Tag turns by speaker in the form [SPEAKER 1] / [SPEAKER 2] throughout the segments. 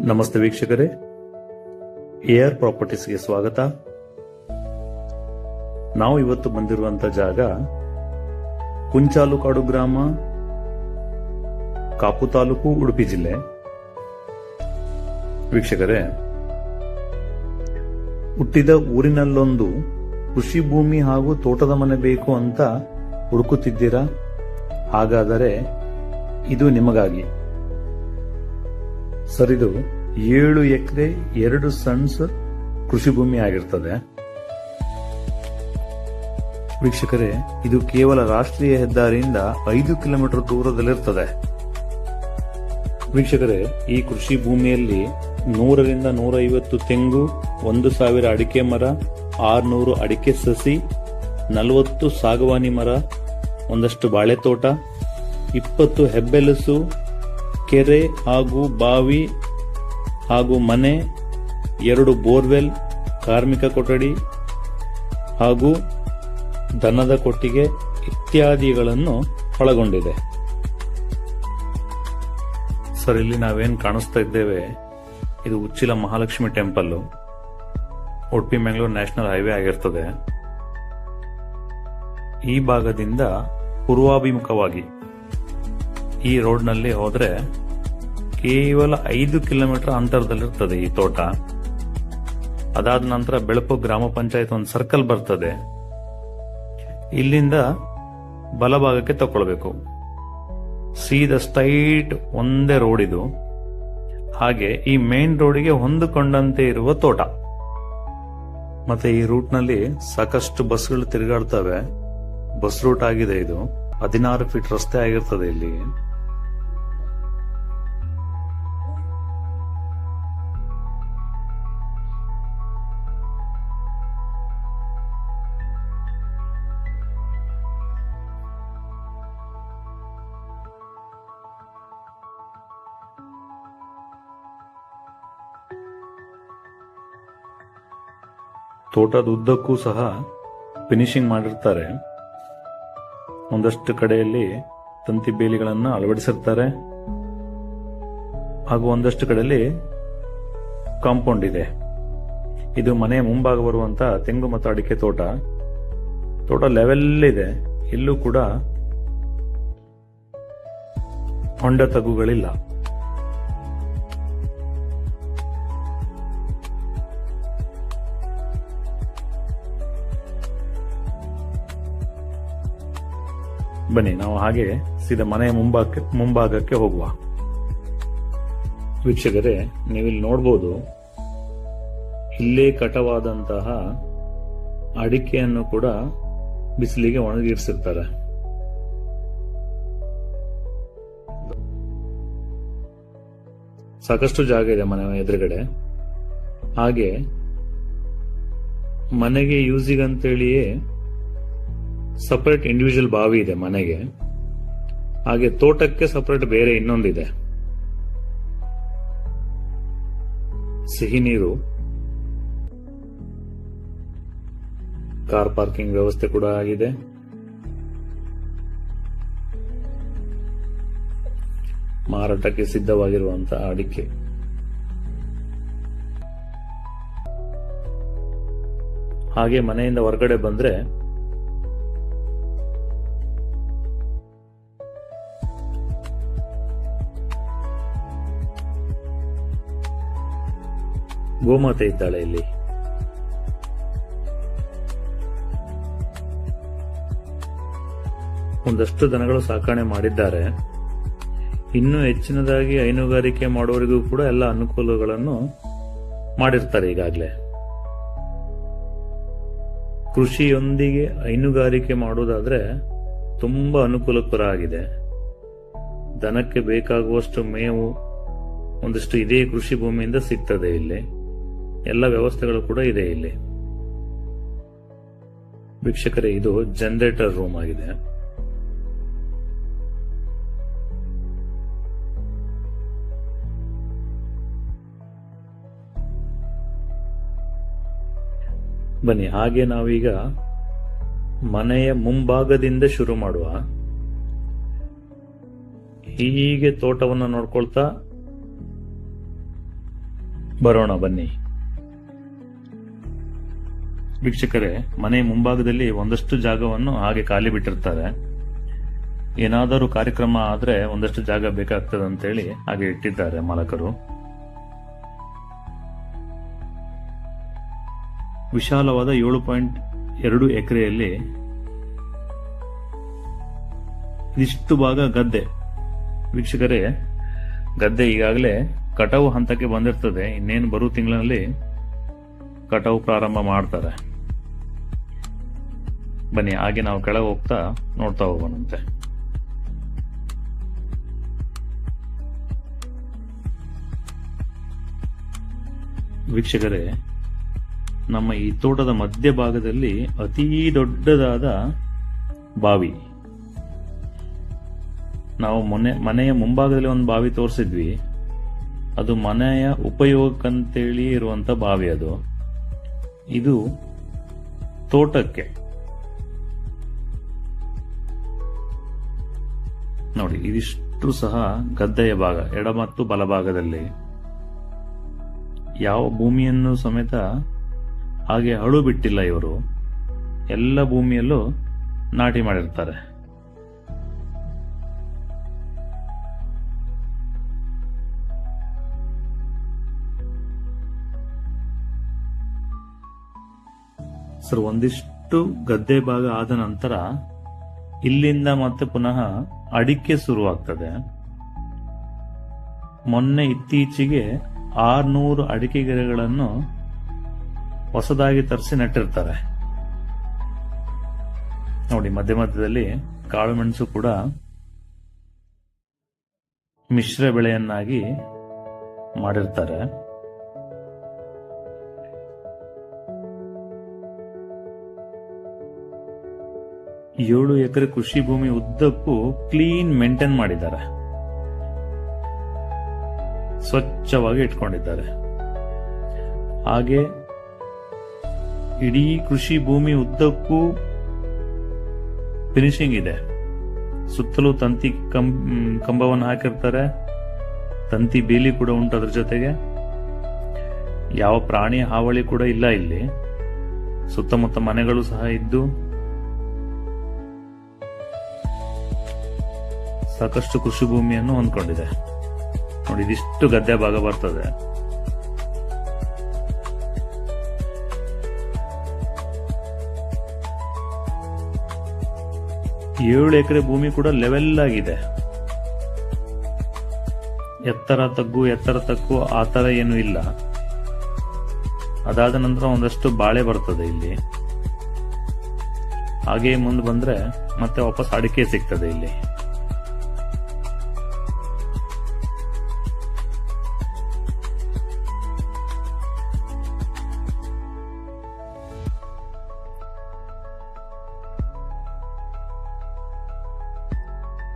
[SPEAKER 1] ನಮಸ್ತೆ ವೀಕ್ಷಕರೇ. ಏರ್ ಪ್ರಾಪರ್ಟೀಸ್ಗೆ ಸ್ವಾಗತ. ನಾವು ಇವತ್ತು ಬಂದಿರುವಂತ ಜಾಗ ಕುಂಚಾಲುಕಾಡು ಗ್ರಾಮ, ಕಾಪು ತಾಲೂಕು, ಉಡುಪಿ ಜಿಲ್ಲೆ. ವೀಕ್ಷಕರೇ, ಹುಟ್ಟಿದ ಊರಿನಲ್ಲೊಂದು ಕೃಷಿ ಭೂಮಿ ಹಾಗೂ ತೋಟದ ಮನೆ ಬೇಕು ಅಂತ ಹುಡುಕುತ್ತಿದ್ದೀರಾ? ಹಾಗಾದರೆ ಇದು ನಿಮಗಾಗಿ. ಸರ್ ಇದು ಏಳು ಎಕರೆ ಎರಡು ಸಣ್ಸ್ ಕೃಷಿ ಭೂಮಿ ಆಗಿರ್ತದೆ. ವೀಕ್ಷಕರೇ, ಇದು ಕೇವಲ ರಾಷ್ಟ್ರೀಯ ಹೆದ್ದಾರಿಯಿಂದ ಐದು ಕಿಲೋಮೀಟರ್ ದೂರದಲ್ಲಿರ್ತದೆ. ವೀಕ್ಷಕರೇ, ಈ ಕೃಷಿ ಭೂಮಿಯಲ್ಲಿ ನೂರರಿಂದ ನೂರ ಐವತ್ತು ತೆಂಗು, ಒಂದು ಸಾವಿರ ಅಡಿಕೆ ಮರ, ಆರ್ನೂರು ಅಡಿಕೆ ಸಸಿ, ನಲವತ್ತು ಸಾಗವಾನಿ ಮರ, ಒಂದಷ್ಟು ಬಾಳೆ ತೋಟ ಇಪ್ಪತ್ತು ಹೆಬ್ಬೆಲಸು ಕೆರೆ ಹಾಗೂ ಬಾವಿ ಹಾಗೂ ಮನೆ, ಎರಡು ಬೋರ್ವೆಲ್, ಕಾರ್ಮಿಕ ಕೊಠಡಿ ಹಾಗೂ ದನದ ಕೊಟ್ಟಿಗೆ ಇತ್ಯಾದಿಗಳನ್ನು ಒಳಗೊಂಡಿದೆ. ಸರ್, ಇಲ್ಲಿ ನಾವೇನು ಕಾಣಿಸ್ತಾ ಇದ್ದೇವೆ, ಇದು Uchila Mahalakshmi temple. Udupi, Mangalore national highway ಆಗಿರ್ತದೆ. ಈ ಭಾಗದಿಂದ ಪೂರ್ವಾಭಿಮುಖವಾಗಿ ಈ ರೋಡ್ನಲ್ಲಿ ಹೋದರೆ ಕೇವಲ ಐದು ಕಿಲೋಮೀಟರ್ ಅಂತರದಲ್ಲಿರ್ತದೆ ಈ ತೋಟ. ಅದಾದ ನಂತರ ಬೆಳಪು ಗ್ರಾಮ ಪಂಚಾಯತ್ ಒಂದು ಸರ್ಕಲ್ ಬರ್ತದೆ. ಇಲ್ಲಿಂದ ಬಲಭಾಗಕ್ಕೆ ತಗೊಳ್ಬೇಕು ಸೀದ ಸ್ಟ್ರೈಟ್ ಒಂದೇ ರೋಡ್ ಇದು. ಹಾಗೆ ಈ ಮೇನ್ ರೋಡಿಗೆ ಹೊಂದಿಕೊಂಡಂತೆ ಇರುವ ತೋಟ. ಮತ್ತೆ ಈ ರೂಟ್ನಲ್ಲಿ ಸಾಕಷ್ಟು ಬಸ್ಗಳು ತಿರುಗಾಡ್ತವೆ. ಬಸ್ ರೂಟ್ ಆಗಿದೆ ಇದು. ಹದಿನಾರು ಫೀಟ್ ರಸ್ತೆ ಆಗಿರ್ತದೆ ಇಲ್ಲಿ. ತೋಟದ ಉದ್ದಕ್ಕೂ ಸಹ ಫಿನಿಶಿಂಗ್ ಮಾಡಿರ್ತಾರೆ. ಒಂದಷ್ಟು ಕಡೆಯಲ್ಲಿ ತಂತಿ ಬೇಲಿಗಳನ್ನು ಅಳವಡಿಸಿರ್ತಾರೆ. ಹಾಗೂ ಒಂದಷ್ಟು ಕಡೆಯಲ್ಲಿ ಕಾಂಪೌಂಡ್ ಇದೆ. ಇದು ಮನೆ ಮುಂಭಾಗ ಬರುವಂತ ತೆಂಗು ಮತ್ತು ಅಡಿಕೆ ತೋಟ. ತೋಟ ಲೆವೆಲ್ ಇದೆ. ಇಲ್ಲೂ ಕೂಡ ಹೊಂಡ ತಗ್ಗುಗಳಿಲ್ಲ. ಬನ್ನಿ, ನಾವು ಹಾಗೆ ಸೀದಾ ಮನೆಯ ಮುಂಭಾಗಕ್ಕೆ ಮುಂಭಾಗಕ್ಕೆ ಹೋಗುವ. ವೀಕ್ಷಕರೇ, ನೀವಿಲ್ಲಿ ನೋಡ್ಬೋದು, ಇಲ್ಲೇ ಕಟವಾದಂತಹ ಅಡಿಕೆಯನ್ನು ಕೂಡ ಬಿಸಿಲಿಗೆ ಒಣಗಿರಿಸಿರ್ತಾರೆ ಸಾಕಷ್ಟು ಜಾಗ ಇದೆ ಮನೆ ಎದುರುಗಡೆ. ಹಾಗೆ ಮನೆಗೆ ಯೂಸಿಗಂತೇಳಿಯೇ ಸಪರೇಟ್ ಇಂಡಿವಿಜುವಲ್ ಬಾವಿ ಇದೆ ಮನೆಗೆ. ಹಾಗೆ ತೋಟಕ್ಕೆ ಸಪರೇಟ್ ಬೇರೆ ಇನ್ನೊಂದಿದೆ. ಸಿಹಿ ನೀರು. ಕಾರ್ ಪಾರ್ಕಿಂಗ್ ವ್ಯವಸ್ಥೆ ಕೂಡ ಆಗಿದೆ. ಮಾರಾಟಕ್ಕೆ ಸಿದ್ಧವಾಗಿರುವಂತಹ ಅಡಿಕೆ. ಹಾಗೆ ಮನೆಯಿಂದ ಹೊರಗಡೆ ಬಂದ್ರೆ ಗೋಮಾತೆ ಇದ್ದಾಳೆ ಇಲ್ಲಿ. ಒಂದಷ್ಟು ದನಗಳು ಸಾಕಣೆ ಮಾಡಿದ್ದಾರೆ. ಇನ್ನೂ ಹೆಚ್ಚಿನದಾಗಿ ಹೈನುಗಾರಿಕೆ ಮಾಡೋರಿಗೂ ಕೂಡ ಎಲ್ಲ ಅನುಕೂಲಗಳನ್ನು ಮಾಡಿರ್ತಾರೆ ಈಗಾಗಲೇ. ಕೃಷಿಯೊಂದಿಗೆ ಹೈನುಗಾರಿಕೆ ಮಾಡುವುದಾದ್ರೆ ತುಂಬಾ ಅನುಕೂಲಕರ ಆಗಿದೆ ದನಕ್ಕೆ ಬೇಕಾಗುವಷ್ಟು ಮೇವು, ಒಂದಷ್ಟು ಇದೇ ಕೃಷಿ ಭೂಮಿಯಿಂದ ಸಿಗ್ತದೆ ಇಲ್ಲಿ. ಎಲ್ಲ ವ್ಯವಸ್ಥೆಗಳು ಕೂಡ ಇದೆ ಇಲ್ಲಿ. ವೀಕ್ಷಕರೇ, ಇದು ಜನರೇಟರ್ ರೂಮ್ ಆಗಿದೆ. ಬನ್ನಿ, ಹಾಗೆ ನಾವೀಗ ಮನೆಯ ಮುಂಭಾಗದಿಂದ ಶುರು ಮಾಡುವ. ಹೀಗೆ ತೋಟವನ್ನು ನೋಡ್ಕೊಳ್ತಾ ಬರೋಣ ಬನ್ನಿ. ವೀಕ್ಷಕರೇ, ಮನೆ ಮುಂಭಾಗದಲ್ಲಿ ಒಂದಷ್ಟು ಜಾಗವನ್ನು ಹಾಗೆ ಖಾಲಿ ಬಿಟ್ಟಿರ್ತಾರೆ. ಏನಾದರೂ ಕಾರ್ಯಕ್ರಮ ಆದ್ರೆ ಒಂದಷ್ಟು ಜಾಗ ಬೇಕಾಗ್ತದೆ ಅಂತೇಳಿ ಹಾಗೆ ಇಟ್ಟಿದ್ದಾರೆ ಮಾಲಕರು. ವಿಶಾಲವಾದ ಏಳು ಪಾಯಿಂಟ್ ಎರಡು ಎಕರೆಯಲ್ಲಿ ಇದಿಷ್ಟು ಭಾಗ ಗದ್ದೆ. ವೀಕ್ಷಕರೇ, ಗದ್ದೆ ಈಗಾಗಲೇ ಕಟಾವು ಹಂತಕ್ಕೆ ಬಂದಿರ್ತದೆ. ಇನ್ನೇನು ಬರುವ ತಿಂಗಳಲ್ಲಿ ಕಟಾವು ಪ್ರಾರಂಭ ಮಾಡ್ತಾರೆ. ಬನ್ನಿ, ಹಾಗೆ ನಾವು ಕೆಳಗೆ ಹೋಗ್ತಾ ನೋಡ್ತಾ ಹೋಗೋಣಂತೆ. ವೀಕ್ಷಕರೇ, ನಮ್ಮ ಈ ತೋಟದ ಮಧ್ಯಭಾಗದಲ್ಲಿ ಅತೀ ದೊಡ್ಡದಾದ ಬಾವಿ. ನಾವು ಮೊನ್ನೆ, ಮನೆಯ ಮುಂಭಾಗದಲ್ಲಿ ಒಂದು ಬಾವಿ ತೋರಿಸಿದ್ವಿ. ಅದು ಮನೆಯ ಉಪಯೋಗಕ್ಕಂತೇಳಿ ಇರುವಂತ ಬಾವಿ ಅದು. ಇದು ತೋಟಕ್ಕೆ. ನೋಡಿ ಇದಿಷ್ಟು ಸಹ ಗದ್ದೆಯ ಭಾಗ, ಎಡ ಮತ್ತು ಬಲಭಾಗದಲ್ಲಿ. ಯಾವ ಭೂಮಿಯನ್ನು ಸಮೇತ ಹಾಗೆ ಹಳು ಬಿಟ್ಟಿಲ್ಲ ಇವರು. ಎಲ್ಲ ಭೂಮಿಯಲ್ಲೂ ನಾಟಿ ಮಾಡಿರ್ತಾರೆ. ಸರ್, ಒಂದಿಷ್ಟು ಗದ್ದೆ ಭಾಗ ಆದ ನಂತರ ಇಲ್ಲಿಂದ ಮತ್ತೆ ಪುನಃ ಅಡಿಕೆ ಶುರುವಾಗ್ತದೆ. ಮೊನ್ನೆ ಇತ್ತೀಚೆಗೆ ಆರ್ನೂರು ಅಡಿಕೆ ಗಿಡಗಳನ್ನು ಹೊಸದಾಗಿ ತರಿಸಿ ನೆಟ್ಟಿರ್ತಾರೆ. ನೋಡಿ, ಮಧ್ಯ ಮಧ್ಯದಲ್ಲಿ ಕಾಳು ಮೆಣಸು ಕೂಡ ಮಿಶ್ರ ಬೆಳೆಯನ್ನಾಗಿ ಮಾಡಿರ್ತಾರೆ. ಏಳು ಎಕರೆ ಕೃಷಿ ಭೂಮಿ ಉದ್ದಕ್ಕೂ ಕ್ಲೀನ್ ಮೇಂಟೈನ್ ಮಾಡಿದ್ದಾರೆ. ಸ್ವಚ್ಛವಾಗಿ ಇಟ್ಕೊಂಡಿದ್ದಾರೆ. ಹಾಗೆ ಇಡೀ ಕೃಷಿ ಭೂಮಿ ಉದ್ದಕ್ಕೂ ಫಿನಿಶಿಂಗ್ ಇದೆ. ಸುತ್ತಲೂ ತಂತಿ ಕಂಬ ಕಂಬವನ್ನು ಹಾಕಿರ್ತಾರೆ. ತಂತಿ ಬೇಲಿ ಕೂಡ ಉಂಟು ಅದ್ರ ಜೊತೆಗೆ. ಯಾವ ಪ್ರಾಣಿ ಹಾವಳಿ ಕೂಡ ಇಲ್ಲ ಇಲ್ಲಿ. ಸುತ್ತಮುತ್ತ ಮನೆಗಳು ಸಹ ಇದ್ದು. ಸಾಕಷ್ಟು ಕೃಷಿ ಭೂಮಿಯನ್ನು ಹೊಂದ್ಕೊಂಡಿದೆ. ನೋಡಿ, ಇದಿಷ್ಟು ಗದ್ದೆ ಭಾಗ ಬರ್ತದೆ. ಏಳು ಎಕರೆ ಭೂಮಿ ಕೂಡ ಲೆವೆಲ್ ಆಗಿದೆ. ಎತ್ತರ ತಗ್ಗು ಎತ್ತರ ತಗ್ಗು ಆ ತರ ಏನು ಇಲ್ಲ. ಅದಾದ ನಂತರ ಒಂದಷ್ಟು ಬಾಳೆ ಬರ್ತದೆ ಇಲ್ಲಿ. ಹಾಗೆ ಮುಂದೆ ಬಂದ್ರೆ ಮತ್ತೆ ವಾಪಸ್ ಅಡಿಕೆ ಸಿಗ್ತದೆ ಇಲ್ಲಿ.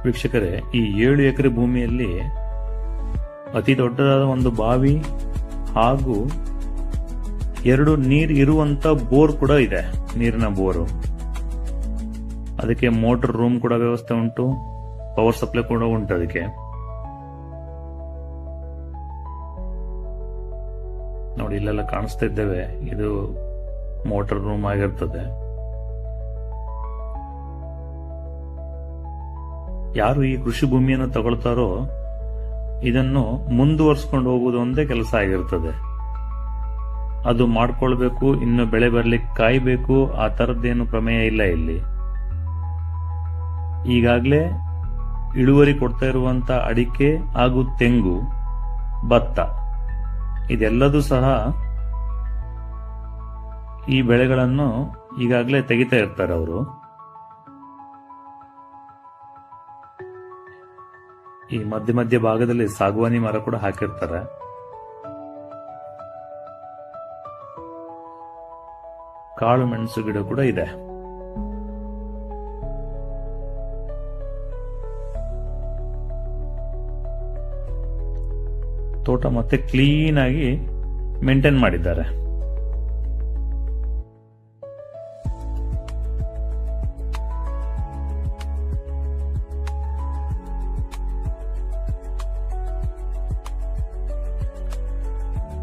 [SPEAKER 1] ವೀಕ್ಷಕರೇ, ಈ ಏಳು ಎಕರೆ ಭೂಮಿಯಲ್ಲಿ ಅತಿ ದೊಡ್ಡದಾದ ಒಂದು ಬಾವಿ ಹಾಗೂ ಎರಡು ನೀರು ಇರುವಂತ ಬೋರ್ ಕೂಡ ಇದೆ, ನೀರಿನ ಬೋರು. ಅದಕ್ಕೆ ಮೋಟರ್ ರೂಮ್ ಕೂಡ ವ್ಯವಸ್ಥೆ ಉಂಟು, ಪವರ್ ಸಪ್ಲೈ ಕೂಡ ಉಂಟು ಅದಕ್ಕೆ. ನೋಡಿ, ಇಲ್ಲೆಲ್ಲ ಕಾಣಿಸ್ತಾ ಇದ್ದೇವೆ, ಇದು ಮೋಟರ್ ರೂಮ್ ಆಗಿರ್ತದೆ. ಯಾರು ಈ ಕೃಷಿ ಭೂಮಿಯನ್ನು ತಗೊಳ್ತಾರೋ ಇದನ್ನು ಮುಂದುವರ್ಸ್ಕೊಂಡು ಹೋಗುವುದು ಒಂದೇ ಕೆಲಸ ಆಗಿರ್ತದೆ. ಅದು ಮಾಡ್ಕೊಳ್ಬೇಕು, ಇನ್ನು ಬೆಳೆ ಬರ್ಲಿಕ್ಕೆ ಕಾಯ್ಬೇಕು, ಆ ತರದ್ದೇನು ಪ್ರಮೇಯ ಇಲ್ಲ ಇಲ್ಲಿ. ಈಗಾಗಲೇ ಇಳುವರಿ ಕೊಡ್ತಾ ಇರುವಂತ ಅಡಿಕೆ ಹಾಗೂ ತೆಂಗು, ಭತ್ತ, ಇದೆಲ್ಲದೂ ಸಹ ಈ ಬೆಳೆಗಳನ್ನು ಈಗಾಗಲೇ ತೆಗಿತಾ ಇರ್ತಾರೆ ಅವರು. ಈ ಮಧ್ಯ ಮಧ್ಯ ಭಾಗದಲ್ಲಿ ಸಾಗುವಾನಿ ಮರ ಕೂಡ ಹಾಕಿರ್ತಾರೆ. ಕಾಳು ಮೆಣಸು ಗಿಡ ಕೂಡ ಇದೆ. ತೋಟ ಮತ್ತೆ ಕ್ಲೀನ್ ಆಗಿ ಮೇಂಟೈನ್ ಮಾಡಿದ್ದಾರೆ.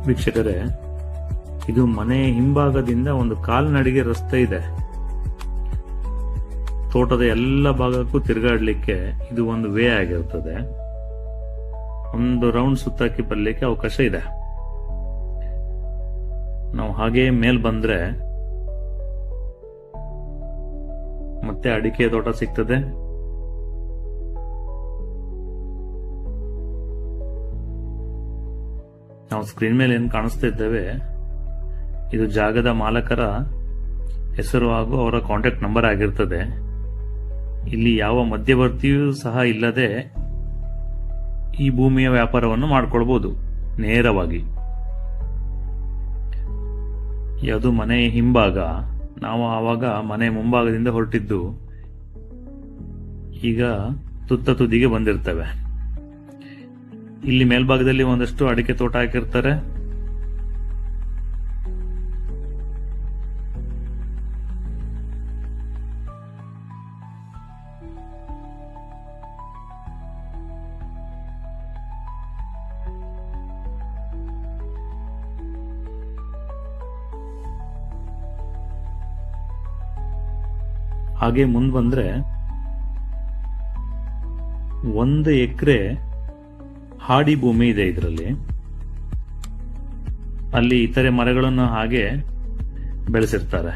[SPEAKER 1] ವೀಕ್ಷಕರೇ, ಇದು ಮನೆ ಹಿಂಭಾಗದಿಂದ ಒಂದು ಕಾಲ್ನಡಿಗೆ ರಸ್ತೆ ಇದೆ. ತೋಟದ ಎಲ್ಲ ಭಾಗಕ್ಕೂ ತಿರುಗಾಡಲಿಕ್ಕೆ ಇದು ಒಂದು ವೇ ಆಗಿರ್ತದೆ. ಒಂದು ರೌಂಡ್ ಸುತ್ತಾಕಿ ಬರಲಿಕ್ಕೆ ಅವಕಾಶ ಇದೆ. ನಾವು ಹಾಗೆ ಮೇಲ್ ಬಂದ್ರೆ ಮತ್ತೆ ಅಡಿಕೆ ತೋಟ ಸಿಗ್ತದೆ. ನಾವು ಸ್ಕ್ರೀನ್ ಮೇಲೆ ಏನು ಕಾಣಿಸ್ತಾ ಇದ್ದೇವೆ, ಇದು ಜಾಗದ ಮಾಲಕರ ಹೆಸರು ಹಾಗೂ ಅವರ ಕಾಂಟ್ಯಾಕ್ಟ್ ನಂಬರ್ ಆಗಿರ್ತದೆ. ಇಲ್ಲಿ ಯಾವ ಮಧ್ಯವರ್ತಿಯೂ ಸಹ ಇಲ್ಲದೆ ಈ ಭೂಮಿಯ ವ್ಯಾಪಾರವನ್ನು ಮಾಡಿಕೊಳ್ಬಹುದು ನೇರವಾಗಿ. ಯಾವುದು ಮನೆ ಹಿಂಭಾಗ, ನಾವು ಆವಾಗ ಮನೆ ಮುಂಭಾಗದಿಂದ ಹೊರಟಿದ್ದು, ಈಗ ತುತ್ತ ತುದಿಗೆ ಬಂದಿರ್ತೇವೆ. ಇಲ್ಲಿ ಮೇಲ್ಭಾಗದಲ್ಲಿ ಒಂದಷ್ಟು ಅಡಿಕೆ ತೋಟ ಹಾಕಿರ್ತಾರೆ. ಹಾಗೆ ಮುಂದ್ ಬಂದ್ರೆ ಒಂದು ಎಕರೆ ಹಾಡಿ ಭೂಮಿ ಇದೆ ಇದರಲ್ಲಿ. ಅಲ್ಲಿ ಇತರೆ ಮರಗಳನ್ನು ಹಾಗೆ ಬೆಳೆಸಿರ್ತಾರೆ.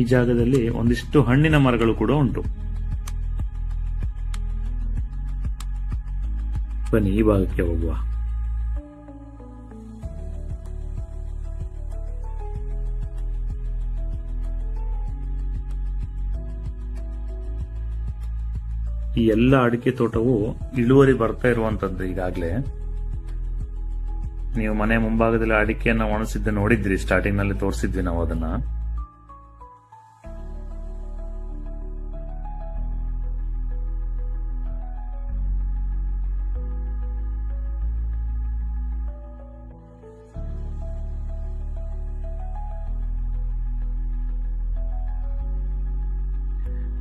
[SPEAKER 1] ಈ ಜಾಗದಲ್ಲಿ ಒಂದಿಷ್ಟು ಹಣ್ಣಿನ ಮರಗಳು ಕೂಡ ಉಂಟು. ಬನ್ನಿ, ಈ ಭಾಗಕ್ಕೆ ಹೋಗುವ. ಈ ಎಲ್ಲ ಅಡಿಕೆ ತೋಟವು ಇಳುವರಿ ಬರ್ತಾ ಇರುವಂತದ್ದು ಈಗಾಗಲೇ. ನೀವು ಮನೆ ಮುಂಭಾಗದಲ್ಲಿ ಅಡಿಕೆಯನ್ನ ಒಣಸಿದ್ದ ನೋಡಿದ್ರಿ ಸ್ಟಾರ್ಟಿಂಗ್ನಲ್ಲಿ ತೋರಿಸಿದ್ವಿ ನಾವು ಅದನ್ನ.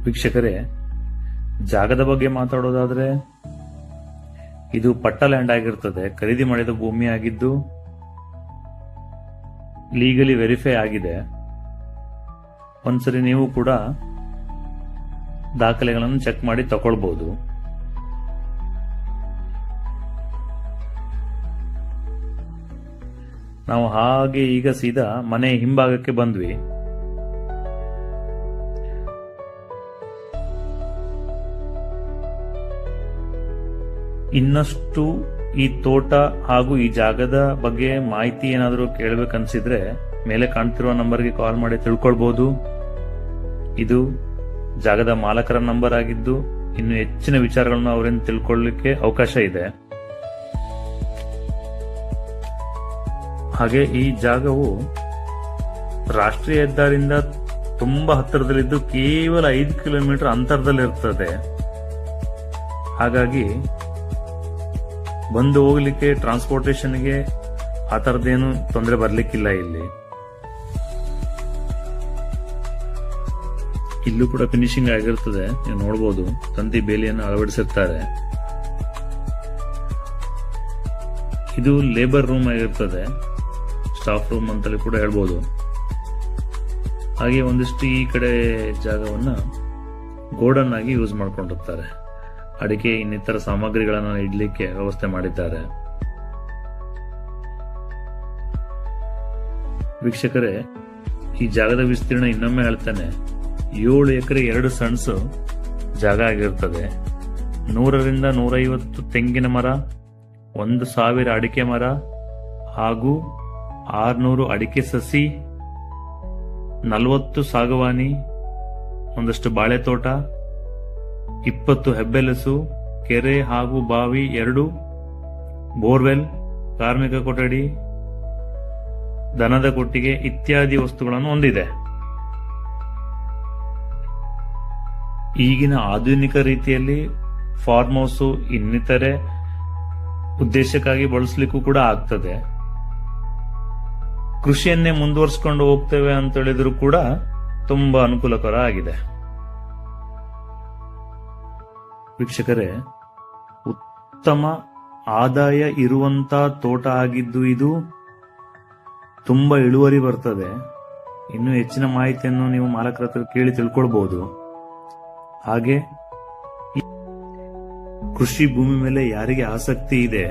[SPEAKER 1] ವೀಕ್ಷಕರೇ ಜಾಗದ ಬಗ್ಗೆ ಮಾತಾಡೋದಾದ್ರೆ, ಇದು ಪಟ್ಟ ಲ್ಯಾಂಡ್ ಆಗಿರ್ತದೆ. ಖರೀದಿ ಮಾಡಿದ ಭೂಮಿ ಆಗಿದ್ದು ಲೀಗಲಿ ವೆರಿಫೈ ಆಗಿದೆ. ಒಂದ್ಸರಿ ನೀವು ಕೂಡ ದಾಖಲೆಗಳನ್ನು ಚೆಕ್ ಮಾಡಿ ತಗೊಳ್ಬಹುದು ನಾವು ಹಾಗೆ ಈಗ ಸೀದಾ ಮನೆ ಹಿಂಭಾಗಕ್ಕೆ ಬಂದ್ವಿ. ಇನ್ನಷ್ಟು ಈ ತೋಟ ಹಾಗೂ ಈ ಜಾಗದ ಬಗ್ಗೆ ಮಾಹಿತಿ ಏನಾದರೂ ಕೇಳಬೇಕನ್ಸಿದ್ರೆ ಮೇಲೆ ಕಾಣ್ತಿರುವ ನಂಬರ್ಗೆ ಕಾಲ್ ಮಾಡಿ ತಿಳ್ಕೊಳ್ಬಹುದು ಇದು ಜಾಗದ ಮಾಲಕರ ನಂಬರ್ ಆಗಿದ್ದು, ಇನ್ನು ಹೆಚ್ಚಿನ ವಿಚಾರಗಳನ್ನು ಅವರಿಂದ ತಿಳ್ಕೊಳ್ಳಿಕ್ಕೆ ಅವಕಾಶ ಇದೆ. ಹಾಗೆ ಈ ಜಾಗವು ರಾಷ್ಟ್ರೀಯ ಹೆದ್ದಾರಿಯಿಂದ ತುಂಬಾ ಹತ್ತಿರದಲ್ಲಿದ್ದು ಕೇವಲ ಐದು ಕಿಲೋಮೀಟರ್ ಅಂತರದಲ್ಲಿರ್ತದೆ. ಹಾಗಾಗಿ ಬಂದು ಹೋಗ್ಲಿಕ್ಕೆ ಟ್ರಾನ್ಸ್ಪೋರ್ಟೇಷನ್ಗೆ ಆ ಥರದ್ದೇನು ತೊಂದರೆ ಬರ್ಲಿಕ್ಕಿಲ್ಲ ಇಲ್ಲಿ. ಇಲ್ಲೂ ಕೂಡ ಫಿನಿಶಿಂಗ್ ಆಗಿರ್ತದೆ, ನೀವು ನೋಡಬಹುದು ತಂತಿ ಬೇಲಿಯನ್ನು ಅಳವಡಿಸಿರ್ತಾರೆ. ಇದು ಲೇಬರ್ ರೂಮ್ ಆಗಿರ್ತದೆ. ಸ್ಟಾಫ್ ರೂಮ್ ಅಂತಲೂ ಕೂಡ ಹೇಳ್ಬೋದು. ಹಾಗೆ ಒಂದಿಷ್ಟು ಈ ಕಡೆ ಜಾಗವನ್ನ ಗೋಡನ್ ಆಗಿ ಯೂಸ್ ಮಾಡ್ಕೊಂಡಿರ್ತಾರೆ ಅಡಿಕೆ ಇನ್ನಿತರ ಸಾಮಗ್ರಿಗಳನ್ನು ಇಡಲಿಕ್ಕೆ ವ್ಯವಸ್ಥೆ ಮಾಡಿದ್ದಾರೆ. ವೀಕ್ಷಕರೇ, ಈ ಜಾಗದ ವಿಸ್ತೀರ್ಣ ಇನ್ನೊಮ್ಮೆ ಹೇಳ್ತೇನೆ. ಏಳು ಎಕರೆ ಎರಡು ಸಣ್ಸು ಜಾಗ ಆಗಿರ್ತದೆ. ನೂರರಿಂದ ನೂರೈವತ್ತು ತೆಂಗಿನ ಮರ, ಒಂದು ಸಾವಿರ ಅಡಿಕೆ ಮರ ಹಾಗೂ ಆರ್ನೂರು ಅಡಿಕೆ ಸಸಿ, ನಲವತ್ತು ಸಾಗವಾನಿ, ಒಂದಷ್ಟು ಬಾಳೆ ತೋಟ ಇಪ್ಪತ್ತು ಹೆಬ್ಬೆಲಸು, ಕೆರೆ ಹಾಗೂ ಬಾವಿ ಎರಡು, ಬೋರ್ವೆಲ್, ಕಾರ್ಮಿಕ ಕೊಠಡಿ, ದನದ ಕೊಟ್ಟಿಗೆ ಇತ್ಯಾದಿ ವಸ್ತುಗಳನ್ನು ಹೊಂದಿದೆ. ಈಗಿನ ಆಧುನಿಕ ರೀತಿಯಲ್ಲಿ ಫಾರ್ಮ್ ಹೌಸ್ ಇನ್ನಿತರೆ ಉದ್ದೇಶಕ್ಕಾಗಿ ಬಳಸಲಿಕ್ಕೂ ಕೂಡ ಆಗ್ತದೆ. ಕೃಷಿಯನ್ನೇ ಮುಂದುವರಿಸಿಕೊಂಡು ಹೋಗ್ತೇವೆ ಅಂತ ಹೇಳಿದ್ರು ಕೂಡ ತುಂಬಾ ಅನುಕೂಲಕರ ಆಗಿದೆ. ವೀಕ್ಷಕರೇ ಉತ್ತಮ ಆದಾಯ ಇರುವಂತ ತೋಟ ಆಗಿದ್ದು ಇದು ತುಂಬಾ ಇಳುವರಿ ಬರ್ತದೆ. ಇನ್ನು ಹೆಚ್ಚಿನ ಮಾಹಿತಿಯನ್ನು ನೀವು ಮಾಲಕರ ಹತ್ರ ಕೇಳಿ ತಿಳ್ಕೊಳ್ಬಹುದು ಹಾಗೆ ಕೃಷಿ ಭೂಮಿ ಮೇಲೆ ಯಾರಿಗೆ ಆಸಕ್ತಿ ಇದೆ,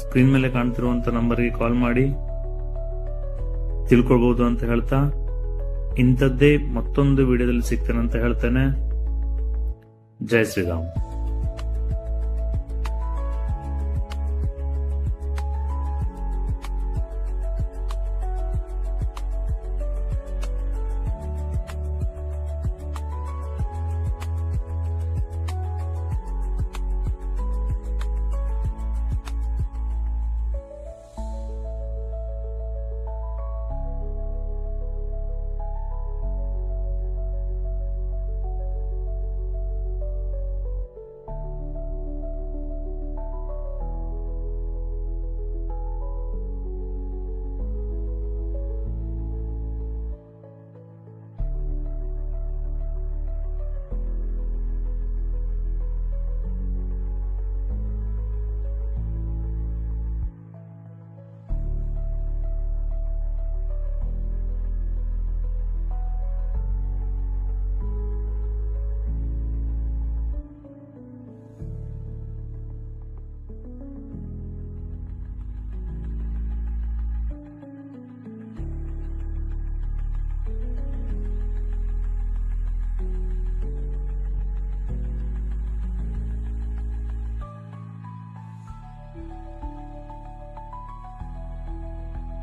[SPEAKER 1] ಸ್ಕ್ರೀನ್ ಮೇಲೆ ಕಾಣ್ತಿರುವಂತ ನಂಬರ್ಗೆ ಕಾಲ್ ಮಾಡಿ ತಿಳ್ಕೊಳ್ಬಹುದು ಅಂತ ಹೇಳ್ತಾ, ಇಂಥದ್ದೇ ಮತ್ತೊಂದು ವಿಡಿಯೋದಲ್ಲಿ ಸಿಗ್ತೇನೆ ಅಂತ ಹೇಳ್ತೇನೆ. ಜೈ ಶ್ರೀರಾಮ್.